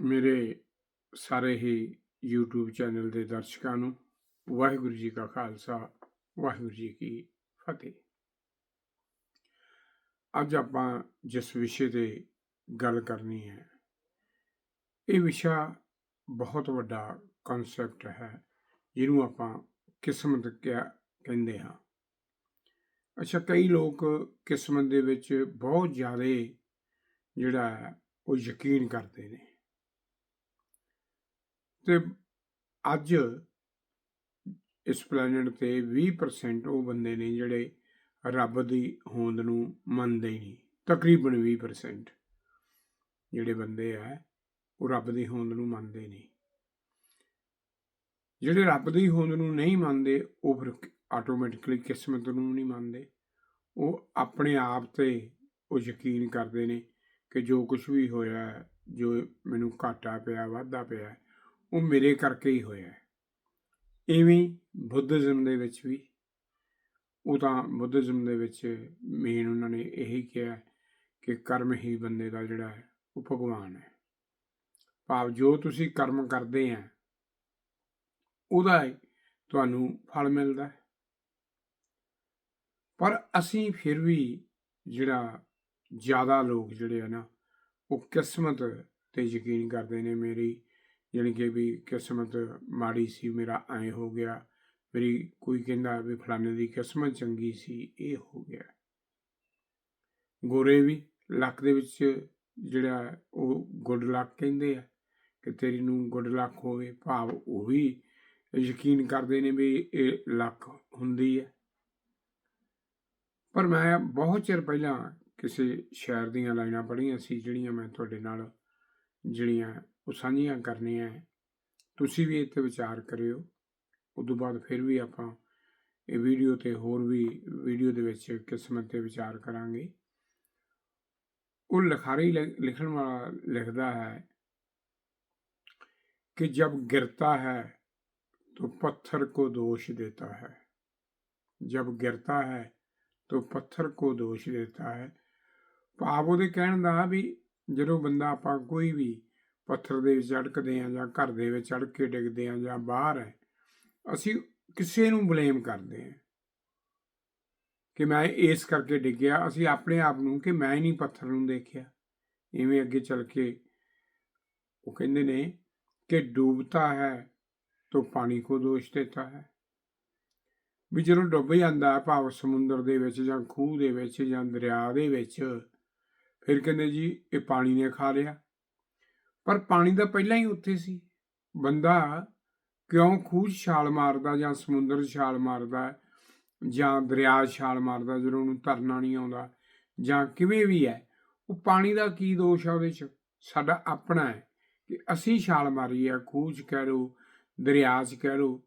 ਮੇਰੇ ਸਾਰੇ ਹੀ YouTube channel ਦੇ ਦਰਸ਼ਕਾਂ ਨੂੰ ਵਾਹਿਗੁਰੂ ਜੀ ਕਾ ਖਾਲਸਾ, ਵਾਹਿਗੁਰੂ ਜੀ ਕੀ ਫਤਿਹ। ਅੱਜ ਆਪਾਂ ਜਿਸ ਵਿਸ਼ੇ ਤੇ ਗੱਲ ਕਰਨੀ ਹੈ, ਇਹ ਵਿਸ਼ਾ ਬਹੁਤ ਵੱਡਾ ਕਨਸੈਪਟ ਹੈ, ਜਿਹਨੂੰ ਆਪਾਂ ਕਿਸਮਤ ਕਿਆ ਕਹਿੰਦੇ ਹਾਂ। ਅੱਛਾ, ਕਈ ਲੋਕ ਕਿਸਮਤ ਦੇ ਵਿੱਚ ਬਹੁਤ ਜ਼ਿਆਦਾ ਜਿਹੜਾ ਹੈ, ਉਹ ਯਕੀਨ ਕਰਦੇ ਨੇ। ਤੇ ਅੱਜ ਇਸ ਪਲੈਨਟ ਤੇ 20% ਉਹ ਬੰਦੇ ਨੇ ਜਿਹੜੇ ਰੱਬ ਦੀ ਹੋਂਦ ਨੂੰ ਮੰਨਦੇ ਨਹੀਂ, ਤਕਰੀਬਨ 20% ਜਿਹੜੇ ਬੰਦੇ ਆ, ਉਹ ਰੱਬ ਦੀ ਹੋਂਦ ਨੂੰ ਮੰਨਦੇ ਨਹੀਂ। ਜਿਹੜੇ ਰੱਬ ਦੀ ਹੋਂਦ ਨੂੰ ਨਹੀਂ ਮੰਨਦੇ, ਉਹ ਫਿਰ ਆਟੋਮੈਟਿਕਲੀ ਕਿਸਮਤ ਨੂੰ ਨਹੀਂ ਮੰਨਦੇ। ਉਹ ਆਪਣੇ ਆਪ ਤੇ ਉਹ ਯਕੀਨ ਕਰਦੇ ਨੇ ਕਿ ਜੋ ਕੁਝ ਵੀ ਹੋਇਆ, ਜੋ ਮੈਨੂੰ ਘਾਟਾ ਪਿਆ, ਵਾਧਾ ਪਿਆ ਉਹ ਮੇਰੇ ਕਰਕੇ ਹੀ ਹੋਇਆ ਇਵੇਂ ਬੁੱਧਿਜ਼ਮ ਦੇ ਵਿੱਚ ਵੀ, ਉਹ ਤਾਂ ਬੁੱਧਿਜ਼ਮ ਦੇ ਵਿੱਚ ਮੇਨ ਉਹਨਾਂ ਨੇ ਇਹੀ ਕਿਹਾ ਕਿ ਕਰਮ ਹੀ ਬੰਦੇ ਦਾ ਜਿਹੜਾ ਹੈ, ਉਹ ਭਗਵਾਨ ਹੈ। ਭਾਵ ਜੋ ਤੁਸੀਂ ਕਰਮ ਕਰਦੇ ਆ, ਉਹਦਾ ਤੁਹਾਨੂੰ ਫਲ ਮਿਲਦਾ ਪਰ ਅਸੀਂ ਫਿਰ ਵੀ ਜਿਹੜਾ ਜ਼ਿਆਦਾ ਲੋਕ ਜਿਹੜੇ ਆ ਨਾ, ਉਹ ਕਿਸਮਤ ਤੇ ਯਕੀਨ ਕਰਦੇ ਨੇ ਮੇਰੀ ਜਾਣੀ ਕਿ ਵੀ ਕਿਸਮਤ ਮਾੜੀ ਸੀ, ਮੇਰਾ ਐ ਹੋ ਗਿਆ। ਮੇਰੀ ਕੋਈ ਕਹਿੰਦਾ ਵੀ ਫਲਾਣੇ ਦੀ ਕਿਸਮਤ ਚੰਗੀ ਸੀ, ਇਹ ਹੋ ਗਿਆ। ਗੋਰੇ ਵੀ ਲੱਕ ਦੇ ਵਿੱਚ ਜਿਹੜਾ ਉਹ ਗੁੱਡ ਲੱਕ ਕਹਿੰਦੇ ਆ ਕਿ ਤੇਰੀ ਨੂੰ ਗੁੱਡ ਲੱਕ ਹੋਵੇ, ਭਾਵ ਉਹ ਵੀ ਯਕੀਨ ਕਰਦੇ ਨੇ ਵੀ ਇਹ ਲੱਕ ਹੁੰਦੀ ਹੈ ਪਰ ਮੈਂ ਬਹੁਤ ਚਿਰ ਪਹਿਲਾਂ ਕਿਸੇ ਸ਼ਾਇਰ ਦੀਆਂ ਲਾਈਨਾਂ ਪੜ੍ਹੀਆਂ ਸੀ, ਜਿਹੜੀਆਂ ਮੈਂ ਤੁਹਾਡੇ ਨਾਲ, ਜਿਹੜੀਆਂ ਉਹ ਸਾਂਝੀਆਂ ਕਰਨੀਆਂ ਹੈ। ਤੁਸੀਂ ਵੀ ਇੱਥੇ ਵਿਚਾਰ ਕਰਿਓ ਉਦੋਂ ਬਾਅਦ ਫਿਰ ਵੀ ਆਪਾਂ ਇਹ ਵੀਡੀਓ ਤੇ ਹੋਰ ਵੀ ਵੀਡੀਓ ਦੇ ਵਿੱਚ ਕਿਸਮਤ ਤੇ ਵਿਚਾਰ ਕਰਾਂਗੇ ਉਹ ਲਿਖਾਰੀ ਲਿ- ਲਿਖਣ ਵਾਲਾ ਲਿਖਦਾ ਹੈ कि जब गिरता है तो पत्थर को दोष देता है जब गिरता है तो पत्थर को दोष देता है ਭਾਵ ਉਹਦੇ ਕਹਿਣ ਦਾ ਵੀ ਜਦੋਂ ਬੰਦਾ ਆਪਾਂ ਕੋਈ ਵੀ ਪੱਥਰ ਦੇ ਵਿੱਚ ਝੜਕਦੇ ਆ ਜਾਂ ਘਰ ਦੇ ਵਿੱਚ ਝੜਕ ਕੇ ਡਿੱਗਦੇ ਆ ਜਾਂ ਬਾਹਰ ਹੈ, ਅਸੀਂ ਕਿਸੇ ਨੂੰ ਬਲੇਮ ਕਰਦੇ ਆ ਕਿ ਮੈਂ ਇਸ ਕਰਕੇ ਡਿੱਗਿਆ, ਅਸੀਂ ਆਪਣੇ ਆਪ ਨੂੰ ਕਿ ਮੈਂ ਹੀ ਨਹੀਂ ਪੱਥਰ ਨੂੰ ਦੇਖਿਆ। ਇਵੇਂ ਅੱਗੇ ਚੱਲ ਕੇ ਉਹ ਕਹਿੰਦੇ ਨੇ ਕਿ ਡੁੱਬਤਾ ਹੈ ਤੋ ਪਾਣੀ ਕੋ ਦੋਸ਼ ਦਿੱਤਾ ਹੈ। ਵੀ ਜਦੋਂ ਡੁੱਬ ਜਾਂਦਾ ਹੈ ਭਾਵ ਸਮੁੰਦਰ ਦੇ ਵਿੱਚ ਜਾਂ ਖੂਹ ਦੇ ਵਿੱਚ ਜਾਂ ਦਰਿਆ ਦੇ ਵਿੱਚ, ਫਿਰ ਕਹਿੰਦੇ ਜੀ ਇਹ ਪਾਣੀ ਨੇ ਖਾ ਲਿਆ। ਪਰ ਪਾਣੀ ਤਾਂ ਪਹਿਲਾਂ ਹੀ ਉੱਥੇ ਸੀ। ਬੰਦਾ ਕਿਉਂ ਖੂਹ 'ਚ ਛਾਲ ਮਾਰਦਾ ਜਾਂ ਸਮੁੰਦਰ ਛਾਲ ਮਾਰਦਾ ਜਾਂ ਦਰਿਆ 'ਚ ਛਾਲ ਮਾਰਦਾ ਜਦੋਂ ਉਹਨੂੰ ਤਰਨਾ ਨਹੀਂ ਆਉਂਦਾ ਜਾਂ ਕਿਵੇਂ ਵੀ ਹੈ, ਉਹ ਪਾਣੀ ਦਾ ਕੀ ਦੋਸ਼ ਹੈ ਉਹਦੇ 'ਚ? ਸਾਡਾ ਆਪਣਾ ਹੈ ਕਿ ਅਸੀਂ ਛਾਲ ਮਾਰੀ ਆ ਖੂਹ 'ਚ ਕਹਿ ਲਓ, ਦਰਿਆ 'ਚ ਕਹਿ ਲਓ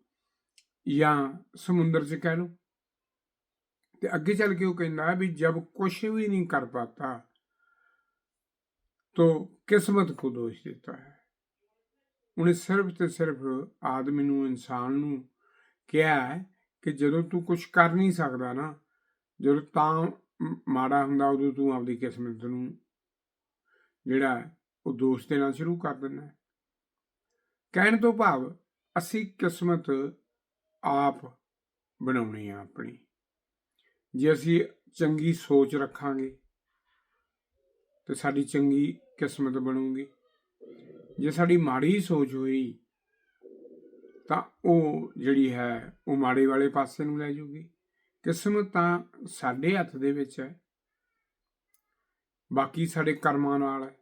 ਜਾਂ ਸਮੁੰਦਰ 'ਚ ਕਹਿ ਲਓ। ਤੇ ਅੱਗੇ ਚੱਲ ਕੇ ਉਹ ਕਹਿੰਦਾ ਵੀ ਜਬ ਕੁਛ ਵੀ ਨਹੀਂ ਕਰ ਪਾਤਾ तो ਕਿਸਮਤ ਕੋ ਦੋਸ਼ ਦਿੱਤਾ ਹੈ। ਉਹਨੇ ਸਿਰਫ ਤੇ ਸਿਰਫ ਆਦਮੀ ਨੂੰ, ਇਨਸਾਨ ਨੂੰ ਕਿਹਾ ਹੈ ਕਿ ਜਦੋਂ ਤੂੰ ਕੁਝ ਕਰ ਨਹੀਂ ਸਕਦਾ ਨਾ, ਜਦੋਂ ਤਾਂ ਮਾੜਾ ਹੁੰਦਾ ਉਦੋਂ ਤੂੰ ਆਪਣੀ ਕਿਸਮਤ ਨੂੰ ਜਿਹੜਾ ਉਹ ਦੋਸ਼ ਦੇਣਾ ਸ਼ੁਰੂ ਕਰ ਦਿੰਦਾ ਕਹਿਣ ਤੋਂ ਭਾਵ ਅਸੀਂ ਕਿਸਮਤ ਆਪ ਬਣਾਉਣੀ ਆ ਆਪਣੀ। ਜੇ ਅਸੀਂ ਚੰਗੀ ਸੋਚ ਰੱਖਾਂਗੇ ਤੇ ਸਾਡੀ ਚੰਗੀ ਕਿਸਮਤ ਬਣੂਗੀ। ਜੇ ਸਾਡੀ ਮਾੜੀ ਸੋਚ ਹੋਈ, ਤਾਂ ਉਹ ਜਿਹੜੀ ਹੈ, ਉਹ ਮਾੜੇ ਵਾਲੇ ਪਾਸੇ ਨੂੰ ਲੈ ਜੂਗੀ। ਕਿਸਮਤ ਤਾਂ ਸਾਡੇ ਹੱਥ ਦੇ ਵਿੱਚ ਹੈ। ਬਾਕੀ ਸਾਡੇ ਕਰਮਾਂ ਨਾਲ ਹੈ।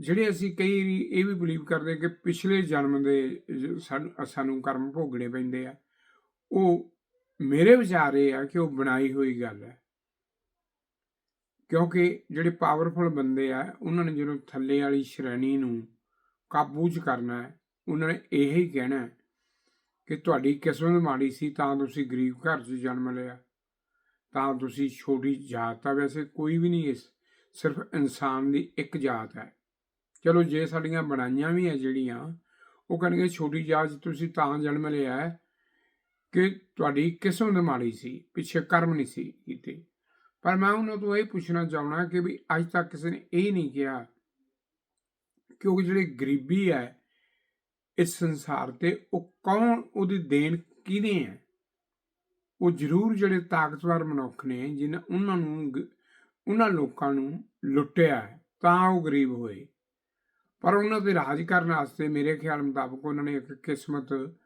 ਜਿਹੜੇ ਅਸੀਂ ਕਈ ਵਾਰੀ ਇਹ ਵੀ ਬਲੀਵ ਕਰਦੇ ਕਿ ਪਿਛਲੇ ਜਨਮ ਦੇ ਸਾਨੂੰ ਸਾਨੂੰ ਕਰਮ ਭੋਗਣੇ ਪੈਂਦੇ ਆ, ਉਹ ਮੇਰੇ ਵਿਚਾਰ ਇਹ ਆ ਕਿ ਉਹ ਬਣਾਈ ਹੋਈ ਗੱਲ ਹੈ। ਕਿਉਂਕਿ ਜਿਹੜੇ ਪਾਵਰਫੁਲ ਬੰਦੇ ਆ, ਉਹਨਾਂ ਨੇ ਜਦੋਂ ਥੱਲੇ ਵਾਲੀ ਸ਼੍ਰੇਣੀ ਨੂੰ ਕਾਬੂ 'ਚ ਕਰਨਾ ਹੈ, ਉਹਨਾਂ ਨੇ ਇਹ ਹੀ ਕਹਿਣਾ ਕਿ ਤੁਹਾਡੀ ਕਿਸਮਤ ਮਾੜੀ ਸੀ ਤਾਂ ਤੁਸੀਂ ਗਰੀਬ ਘਰ 'ਚ ਜਨਮ ਲਿਆ। ਤਾਂ ਤੁਸੀਂ ਛੋਟੀ ਜਾਤ ਆ। ਵੈਸੇ ਕੋਈ ਵੀ ਨਹੀਂ ਇਸ, ਸਿਰਫ ਇਨਸਾਨ ਦੀ ਇੱਕ ਜਾਤ ਹੈ। ਚਲੋ ਜੇ ਸਾਡੀਆਂ ਬਣਾਈਆਂ ਵੀ ਹੈ ਜਿਹੜੀਆਂ, ਉਹ ਕਹਿੰਦੇ ਛੋਟੀ ਜਾਤ 'ਚ ਤੁਸੀਂ ਤਾਂ ਜਨਮ ਲਿਆ ਕਿ ਤੁਹਾਡੀ ਕਿਸਮਤ ਮਾੜੀ ਸੀ, ਪਿੱਛੇ ਕਰਮ ਨਹੀਂ ਸੀ ਕੀਤੇ। ਪਰ ਮੈਂ ਉਹਨਾਂ ਤੋਂ ਇਹ ਪੁੱਛਣਾ ਚਾਹਣਾ ਕਿ ਵੀ ਅੱਜ ਤੱਕ ਕਿਸੇ ਨੇ ਇਹ ਨਹੀਂ ਕਿਹਾ ਕਿਉਂਕਿ ਜਿਹੜੀ ਗਰੀਬੀ ਹੈ ਇਸ ਸੰਸਾਰ ਤੇ ਉਹ ਕੌਣ ਉਹਦੀ ਦੇਣ ਕਿਹਨੇ ਹੈ? ਉਹ ਜ਼ਰੂਰ ਜਿਹੜੇ ਤਾਕਤਵਰ ਮਨੁੱਖ ਨੇ ਜਿਨ੍ਹਾਂ ਉਹਨਾਂ ਨੂੰ ਉਹਨਾਂ ਲੋਕਾਂ ਨੂੰ ਲੁੱਟਿਆ ਹੈ, ਤਾਂ ਉਹ ਗਰੀਬ ਹੋਏ। ਪਰ ਉਹਨਾਂ ਤੇ ਰਾਜ ਕਰਨ ਵਾਸਤੇ ਮੇਰੇ ਖਿਆਲ ਮੁਤਾਬਕ ਉਹਨਾਂ ਨੇ ਇੱਕ ਕਿਸਮਤ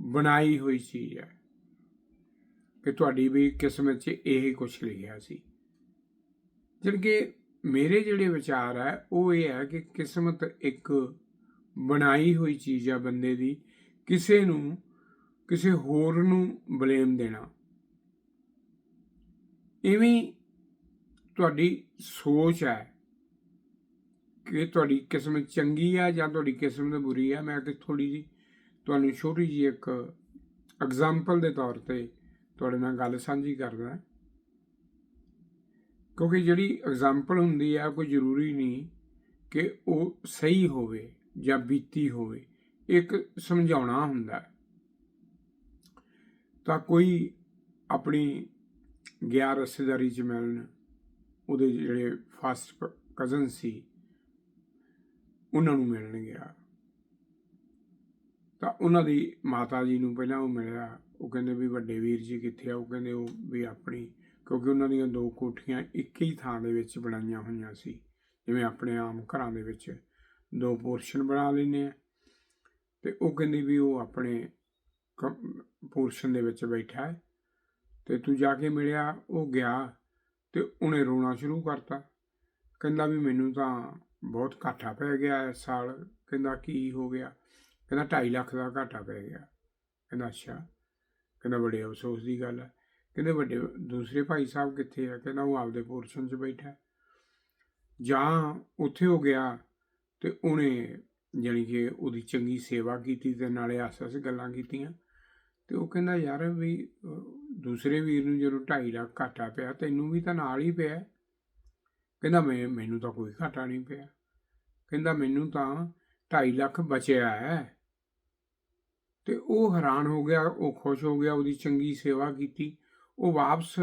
ਬਣਾਈ ਹੋਈ ਚੀਜ਼ ਹੈ। ਕਿ ਤੁਹਾਡੀ ਵੀ ਕਿਸਮਤ 'ਚ ਇਹ ਕੁਝ ਲਿਖਿਆ ਸੀ। ਜਿਹੜੀ ਮੇਰੇ ਜਿਹੜੇ ਵਿਚਾਰ ਹੈ ਉਹ ਇਹ ਹੈ ਕਿ ਕਿਸਮਤ ਇੱਕ ਬਣਾਈ ਹੋਈ ਚੀਜ਼ ਆ ਬੰਦੇ ਦੀ, ਕਿਸੇ ਨੂੰ, ਕਿਸੇ ਹੋਰ ਨੂੰ ਬਲੇਮ ਦੇਣਾ। ਇਵੇਂ ਤੁਹਾਡੀ ਸੋਚ ਹੈ ਕਿ ਤੁਹਾਡੀ ਕਿਸਮਤ ਚੰਗੀ ਆ ਜਾਂ ਤੁਹਾਡੀ ਕਿਸਮਤ ਬੁਰੀ ਆ। ਮੈਂ ਕਿ ਥੋੜੀ ਜੀ ਤੁਹਾਨੂੰ ਛੋਟੀ ਜੀ ਇੱਕ ਐਗਜ਼ਾਮਪਲ ਦੇ ਤੌਰ ਤੇ ਤੁਹਾਡੇ ਨਾਲ ਗੱਲ ਸਾਂਝੀ ਕਰਦਾ ਕਿਉਂਕਿ ਜਿਹੜੀ ਐਗਜ਼ਾਮਪਲ ਹੁੰਦੀ ਆ ਕੋਈ ਜ਼ਰੂਰੀ ਨਹੀਂ ਕਿ ਉਹ ਸਹੀ ਹੋਵੇ ਜਾਂ ਬੀਤੀ ਹੋਵੇ। ਇੱਕ ਸਮਝਾਉਣਾ ਹੁੰਦਾ ਤਾਂ ਕੋਈ ਆਪਣੀ ਗਿਆ ਰਸੇਦਾਰੀ ਚ ਮਿਲਣ ਉਹਦੇ ਜਿਹੜੇ ਫਸਟ ਕਜ਼ਨ ਸੀ, ਉਹਨਾਂ ਨੂੰ ਮਿਲਣ ਗਿਆ। ਤਾਂ ਉਹਨਾਂ ਦੀ ਮਾਤਾ ਜੀ ਨੂੰ ਪਹਿਲਾਂ ਉਹ ਮਿਲਿਆ। ਉਹ ਕਹਿੰਦੇ ਵੀ ਵੱਡੇ ਵੀਰ ਜੀ ਕਿੱਥੇ ਆ, ਉਹ ਕਹਿੰਦੇ ਉਹ ਵੀ ਆਪਣੀ, ਕਿਉਂਕਿ ਉਹਨਾਂ ਦੀਆਂ ਦੋ ਕੋਠੀਆਂ ਇੱਕ ਹੀ ਥਾਂ ਦੇ ਵਿੱਚ ਬਣਾਈਆਂ ਹੋਈਆਂ ਸੀ, ਜਿਵੇਂ ਆਪਣੇ ਆਮ ਘਰਾਂ ਦੇ ਵਿੱਚ। ਦੋ ਪੋਰਸ਼ਨ ਬਣਾ ਲੈਂਦੇ ਆ। ਤੇ ਉਹ ਕਹਿੰਦੀ ਵੀ ਉਹ ਆਪਣੇ ਪੋਰਸ਼ਨ ਦੇ ਵਿੱਚ ਬੈਠਾ ਹੈ। ਤੇ ਤੂੰ ਜਾ ਕੇ ਮਿਲਿਆ, ਉਹ ਗਿਆ ਤੇ ਉਹਨੇ ਰੋਣਾ ਸ਼ੁਰੂ ਕਰਤਾ। ਕਹਿੰਦਾ ਵੀ ਮੈਨੂੰ ਤਾਂ ਬਹੁਤ ਘਾਟਾ ਪੈ ਗਿਆ ਇਸ ਸਾਲ, ਕਹਿੰਦਾ ਕੀ ਹੋ ਗਿਆ? ਕਹਿੰਦਾ 2.5 ਲੱਖ ਦਾ ਘਾਟਾ ਪੈ ਗਿਆ। ਕਹਿੰਦਾ ਅੱਛਾ। ਕਹਿੰਦਾ ਬੜੇ ਅਫਸੋਸ ਦੀ ਗੱਲ ਹੈ ਕਹਿੰਦੇ ਵੱਡੇ ਦੂਸਰੇ ਭਾਈ ਸਾਹਿਬ ਕਿੱਥੇ ਆ? ਕਹਿੰਦਾ ਉਹ ਆਪਦੇ ਪੋਰਸ਼ਨ 'ਚ ਬੈਠਾ। ਜਾਂ ਉੱਥੇ ਹੋ ਗਿਆ ਤੇ ਉਹਨੇ ਜਾਣੀ ਕਿ ਉਹਦੀ ਚੰਗੀ ਸੇਵਾ ਕੀਤੀ ਤੇ ਨਾਲੇ ਆਸ-ਆਸ ਗੱਲਾਂ ਕੀਤੀਆਂ। ਤੇ ਉਹ ਕਹਿੰਦਾ ਯਾਰ ਵੀ ਦੂਸਰੇ ਵੀਰ ਨੂੰ ਜਦੋਂ 2.5 ਲੱਖ ਘਾਟਾ ਪਿਆ, ਤੈਨੂੰ ਵੀ ਤਾਂ ਨਾਲ ਹੀ ਪਿਆ। ਕਹਿੰਦਾ ਮੈਂ, ਮੈਨੂੰ ਤਾਂ ਕੋਈ ਘਾਟਾ ਨਹੀਂ ਪਿਆ। ਕਹਿੰਦਾ ਮੈਨੂੰ ਤਾਂ 2.5 ਲੱਖ ਬਚਿਆ ਹੈ। ਤੇ ਉਹ ਹੈਰਾਨ ਹੋ ਗਿਆ, ਉਹ ਖੁਸ਼ ਹੋ ਗਿਆ, ਉਹਦੀ ਚੰਗੀ ਸੇਵਾ ਕੀਤੀ। ਉਹ ਵਾਪਸ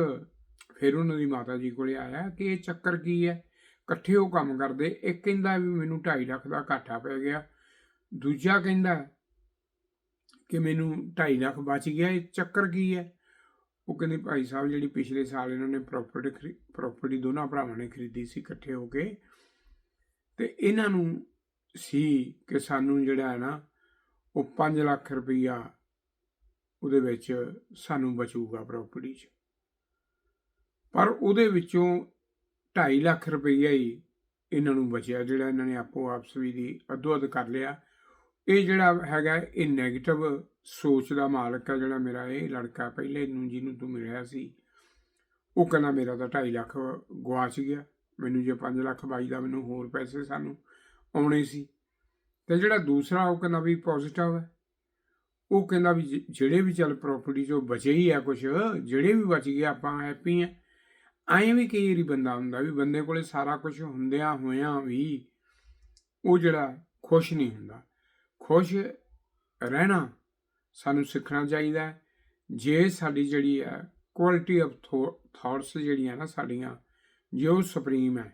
ਫਿਰ ਉਹਨਾਂ ਦੀ ਮਾਤਾ ਜੀ ਕੋਲੇ ਆਇਆ ਕਿ ਇਹ ਚੱਕਰ ਕੀ ਹੈ? ਇਕੱਠੇ ਉਹ ਕੰਮ ਕਰਦੇ। ਇੱਕ ਕਹਿੰਦਾ ਵੀ ਮੈਨੂੰ 2.5 ਲੱਖ ਦਾ ਘਾਟਾ ਪੈ ਗਿਆ। ਦੂਜਾ ਕਹਿੰਦਾ ਕਿ ਮੈਨੂੰ 2.5 ਲੱਖ ਬਚ ਗਿਆ। ਇਹ ਚੱਕਰ ਕੀ ਹੈ? ਉਹ ਕਹਿੰਦੇ ਭਾਈ ਸਾਹਿਬ, ਜਿਹੜੀ ਪਿਛਲੇ ਸਾਲ ਇਹਨਾਂ ਨੇ ਪ੍ਰਾਪਰਟੀ ਪ੍ਰਾਪਰਟੀ ਦੋਨਾਂ ਭਰਾਵਾਂ ਨੇ ਖਰੀਦੀ ਸੀ ਇਕੱਠੇ ਹੋ ਕੇ, ਤੇ ਇਹਨਾਂ ਨੂੰ ਸੀ ਕਿ ਸਾਨੂੰ ਜਿਹੜਾ ਹੈ ਨਾ ਉਹ 5 ਲੱਖ ਰੁਪਈਆ ਉਹਦੇ ਵਿੱਚ ਸਾਨੂੰ ਬਚੂਗਾ ਪ੍ਰਾਪਰਟੀ 'ਚ। ਪਰ ਉਹਦੇ ਵਿੱਚੋਂ 2.5 ਲੱਖ ਰੁਪਈਆ ਹੀ ਇਹਨਾਂ ਨੂੰ ਬਚਿਆ, ਜਿਹੜਾ ਇਹਨਾਂ ਨੇ ਆਪੋ ਆਪਸ ਵੀ ਦੀ ਅੱਧੋ ਅੱਧ ਕਰ ਲਿਆ। ਇਹ ਜਿਹੜਾ ਹੈਗਾ, ਇਹ 네ਗੇਟਿਵ ਸੋਚ ਦਾ ਮਾਲਕ ਹੈ ਜਿਹੜਾ ਮੇਰਾ ਇਹ ਲੜਕਾ ਪਹਿਲੇ ਨੂੰ ਜਿਹਨੂੰ ਤੂੰ ਮਿਲਿਆ ਸੀ, ਉਹ ਕਹਿੰਦਾ ਮੇਰਾ ਤਾਂ 2.5 ਲੱਖ ਗਵਾਚ ਗਿਆ। ਮੈਨੂੰ ਜੇ 5 ਲੱਖ ਬਾਈ ਦਾ, ਮੈਨੂੰ ਹੋਰ ਪੈਸੇ ਸਾਨੂੰ ਆਉਣੇ ਸੀ। ਤੇ ਜਿਹੜਾ ਦੂਸਰਾ ਉਹ ਕਹਿੰਦਾ ਵੀ ਪੋਜ਼ਿਟਿਵ ਹੈ। ਉਹ ਕਹਿੰਦਾ ਵੀ ਜਿਹੜੇ ਵੀ ਚੱਲ ਪ੍ਰਾਪਰਟੀ ਚੋਂ ਬਚੇ ਹੀ ਆ ਕੁਝ ਜਿਹੜੇ ਵੀ ਬਚ ਗਏ ਆਪਾਂ ਹੈਪੀ ਆ। ਐਂ ਵੀ ਕਈ ਵਾਰੀ ਬੰਦਾ ਹੁੰਦਾ ਵੀ ਬੰਦੇ ਕੋਲੇ ਸਾਰਾ ਕੁਝ ਹੁੰਦਿਆਂ ਹੋਇਆਂ ਵੀ ਉਹ ਜਿਹੜਾ ਖੁਸ਼ ਨਹੀਂ ਹੁੰਦਾ। ਖੁਸ਼ ਰਹਿਣਾ ਸਾਨੂੰ ਸਿੱਖਣਾ ਚਾਹੀਦਾ ਜੇ ਸਾਡੀ ਜਿਹੜੀ ਹੈ ਕੁਆਲਿਟੀ ਆਫ ਥਾਟਸ ਜਿਹੜੀਆਂ ਨਾ ਸਾਡੀਆਂ, ਜੇ ਉਹ ਸੁਪਰੀਮ ਹੈ।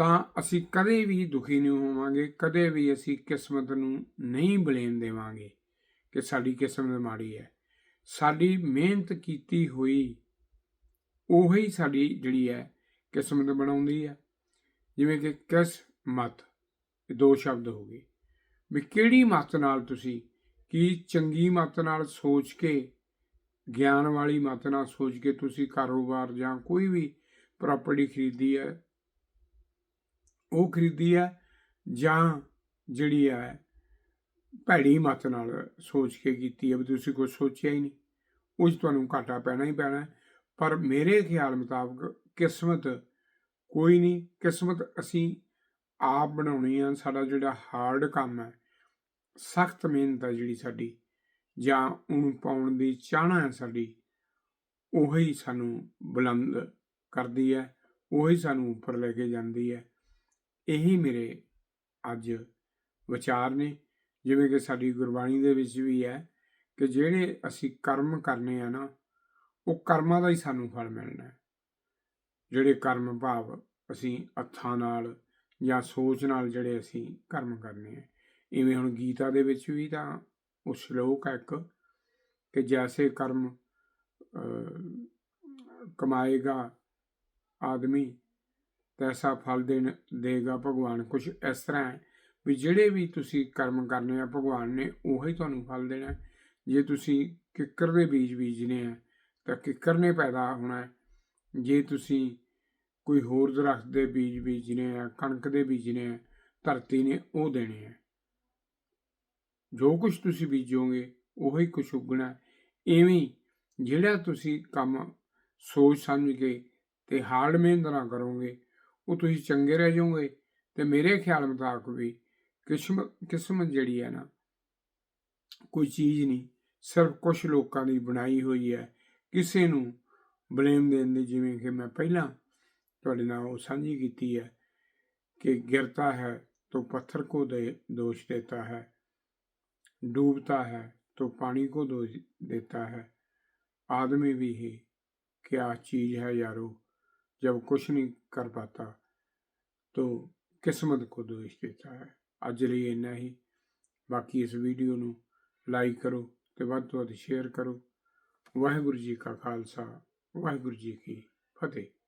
ਤਾਂ ਅਸੀਂ ਕਦੇ ਵੀ ਦੁਖੀ ਨਹੀਂ ਹੋਵਾਂਗੇ, ਕਦੇ ਵੀ ਅਸੀਂ ਕਿਸਮਤ ਨੂੰ ਨਹੀਂ ਬਲੇਮ ਦੇਵਾਂਗੇ ਕਿ ਸਾਡੀ ਕਿਸਮਤ ਮਾੜੀ ਹੈ। ਸਾਡੀ ਮਿਹਨਤ ਕੀਤੀ ਹੋਈ ਉਹੀ ਸਾਡੀ ਜਿਹੜੀ ਹੈ ਕਿਸਮਤ ਬਣਾਉਂਦੀ ਹੈ। ਜਿਵੇਂ ਕਿ ਕਿਸ ਮਤ, ਇਹ ਦੋ ਸ਼ਬਦ ਹੋ ਗਏ। ਵੀ ਕਿਹੜੀ ਮਤ ਨਾਲ ਤੁਸੀਂ ਕੀ ਚੰਗੀ ਮਤ ਨਾਲ ਸੋਚ ਕੇ, ਗਿਆਨ ਵਾਲੀ ਮਤ ਨਾਲ ਸੋਚ ਕੇ ਤੁਸੀਂ ਕਾਰੋਬਾਰ ਜਾਂ ਕੋਈ ਵੀ ਪ੍ਰਾਪਰਟੀ ਖਰੀਦੀ ਹੈ ਉਹ ਖਰੀਦੀ ਹੈ ਜਾਂ ਜਿਹੜੀ ਹੈ ਭੈੜੀ ਮਤ ਨਾਲ ਸੋਚ ਕੇ ਕੀਤੀ ਹੈ ਵੀ ਤੁਸੀਂ ਕੁਝ ਸੋਚਿਆ ਹੀ ਨਹੀਂ। ਉਹ 'ਚ ਤੁਹਾਨੂੰ ਘਾਟਾ ਪੈਣਾ ਹੀ ਪੈਣਾ ਪਰ ਮੇਰੇ ਖਿਆਲ ਮੁਤਾਬਕ ਕਿਸਮਤ ਕੋਈ ਨਹੀਂ। ਕਿਸਮਤ ਅਸੀਂ ਆਪ ਬਣਾਉਣੀ ਆ। ਸਾਡਾ ਜਿਹੜਾ ਹਾਰਡ ਕੰਮ ਹੈ, ਸਖਤ ਮਿਹਨਤ ਹੈ ਜਿਹੜੀ ਸਾਡੀ, ਜਾਂ ਉਹਨੂੰ ਪਾਉਣ ਦੀ ਚਾਹਨਾ ਹੈ ਸਾਡੀ, ਉਹੀ ਸਾਨੂੰ ਬੁਲੰਦ ਕਰਦੀ ਹੈ। ਉਹੀ ਸਾਨੂੰ ਉੱਪਰ ਲੈ ਕੇ ਜਾਂਦੀ ਹੈ। ਇਹੀ ਮੇਰੇ ਅੱਜ ਵਿਚਾਰ ਨੇ। ਜਿਵੇਂ ਕਿ ਸਾਡੀ ਗੁਰਬਾਣੀ ਦੇ ਵਿੱਚ ਵੀ ਹੈ ਕਿ ਜਿਹੜੇ ਅਸੀਂ ਕਰਮ ਕਰਨੇ ਆ ਨਾ, ਉਹ ਕਰਮਾਂ ਦਾ ਹੀ ਸਾਨੂੰ ਫਲ ਮਿਲਣਾ ਹੈ। ਜਿਹੜੇ ਕਰਮ ਭਾਵ ਅਸੀਂ ਹੱਥਾਂ ਨਾਲ ਜਾਂ ਸੋਚ ਨਾਲ ਜਿਹੜੇ ਅਸੀਂ ਕਰਮ ਕਰਨੇ ਆ। ਇਵੇਂ ਹੁਣ ਗੀਤਾ ਦੇ ਵਿੱਚ ਵੀ ਤਾਂ ਉਹ ਸ਼ਲੋਕ ਹੈ ਇੱਕ ਕਿ ਜੈਸੇ ਕਰਮ ਕਮਾਏਗਾ ਆਦਮੀ ਤੈਸਾ ਫਲ ਦੇਣ, ਦੇਗਾ ਭਗਵਾਨ ਕੁਝ ਇਸ ਤਰ੍ਹਾਂ ਹੈ ਵੀ ਜਿਹੜੇ ਵੀ ਤੁਸੀਂ ਕਰਮ ਕਰਨੇ ਆ ਭਗਵਾਨ ਨੇ, ਉਹੀ ਤੁਹਾਨੂੰ ਫਲ ਦੇਣਾ ਜੇ ਤੁਸੀਂ ਕਿੱਕਰ ਦੇ ਬੀਜ ਬੀਜਨੇ ਆ, ਤਾਂ ਕਿੱਕਰ ਨੇ ਪੈਦਾ ਹੋਣਾ ਜੇ ਤੁਸੀਂ ਕੋਈ ਹੋਰ ਦਰਖਤ ਦੇ ਬੀਜ ਬੀਜਨੇ ਆ, ਕਣਕ ਦੇ ਬੀਜਨੇ ਆ, ਧਰਤੀ ਨੇ ਉਹ ਦੇਣੇ ਆ। ਜੋ ਕੁਝ ਤੁਸੀਂ ਬੀਜੋਗੇ, ਉਹੀ ਕੁਝ ਉਗਣਾ ਹੈ। ਇਵੇਂ ਹੀ ਜਿਹੜਾ ਤੁਸੀਂ ਕੰਮ ਸੋਚ ਸਮਝ ਕੇ ਤੇ ਹਾਰਡ ਮਿਹਨਤ ਨਾਲ ਕਰੋਗੇ ਉਹ ਤੁਸੀਂ ਚੰਗੇ ਰਹਿ ਜਾਓਗੇ ਤੇ ਮੇਰੇ ਖਿਆਲ ਮੁਤਾਬਕ ਵੀ ਕਿਸਮਤ ਕਿਸਮਤ ਜਿਹੜੀ ਹੈ ਨਾ ਕੋਈ ਚੀਜ਼ ਨਹੀਂ ਸਿਰਫ ਕੁਝ ਲੋਕਾਂ ਦੀ ਬਣਾਈ ਹੋਈ ਹੈ ਕਿਸੇ ਨੂੰ ਬਲੇਮ ਦੇਣ ਦੀ ਜਿਵੇਂ ਕਿ ਮੈਂ ਪਹਿਲਾਂ ਤੁਹਾਡੇ ਨਾਲ ਉਹ ਸਾਂਝੀ ਕੀਤੀ ਹੈ ਕਿ ਗਿਰਤਾ ਹੈ तो पत्थर को दे दोष देता है डूबता है तो पानी को दोष देता है आदमी भी ही क्या चीज है यारो जब कुछ नहीं कर पाता तो ਕਿਸਮਤ ਕੋ ਦੋਸ਼ ਦਿੱਤਾ ਹੈ। ਅੱਜ ਲਈ ਇੰਨਾ ਹੀ। ਬਾਕੀ ਇਸ ਵੀਡੀਓ ਨੂੰ ਲਾਈਕ ਕਰੋ ਤੇ ਵੱਧ ਤੋਂ ਵੱਧ ਸ਼ੇਅਰ ਕਰੋ। ਵਾਹਿਗੁਰੂ ਜੀ ਕਾ ਖਾਲਸਾ, ਵਾਹਿਗੁਰੂ ਜੀ ਕੀ ਫਤਿਹ।